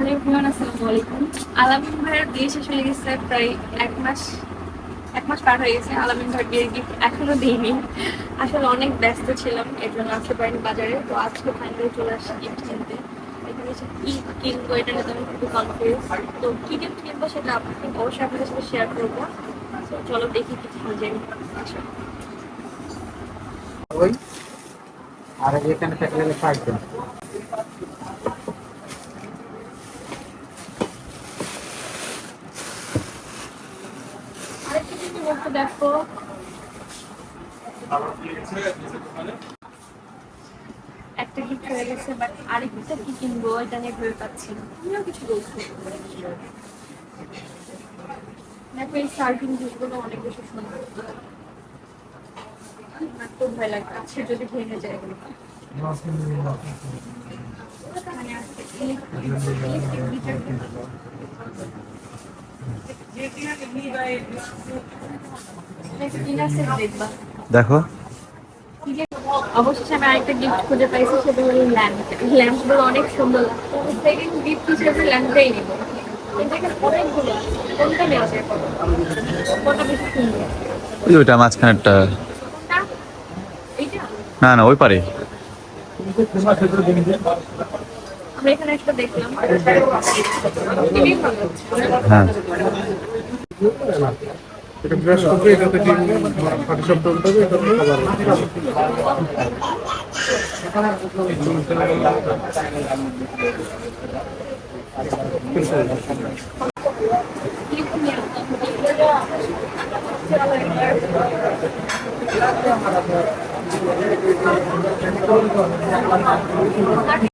আলাইকুম। আলামিন ভাইয়ের বিয়ে শেষ হয়ে প্রায় এক মাস পার হয়ে গেছে। আলামিন ভাইয়ের বিয়ের গিফট এখনও দিইনি। আসলে অনেক ব্যস্ত ছিলাম এর জন্য আসতে বাজারে। তো আজকে ফাইনালি চলে আসছি গিফট কিনতে। এখানে এসে কি কিনবো, এটা নিয়ে আমি তো কি গিফট কিনবো সেটা আপনাকে অবশ্যই আপনাদের সাথে শেয়ার করব। তো চলো দেখি কি কিনা যায়। আর এখানে থাকলে বলতে দেখো একটা গিফট হয়ে গেছে বাট আরেকটা কি কিনবো এটা নিয়ে ভেবে পাচ্ছি তুমিও কিছু বলছো দেখো এই সার্ভিং ডিশগুলো অনেক বেশি সুন্দর খুব ভয় লাগে যদি ভেঙে যায় মানে দেখো। অবশেষে আমি আরেকটা গিফট খুঁজে পাইছি সেটা হলো ল্যাম্প অনেক সুন্দর। সেকেন্ড গিফট হিসেবে ল্যাম্পটাই নিব। ওই ওইটা মাঝখানেরটা। না না ওই পারে। আমরা এখানে একটা দেখলাম। খুবই হ্যাঁ এটা ব্রাশ করবে এটাতে ফটোশপ তুলতে হবে এটা খাবার নিয়ে আসলাম।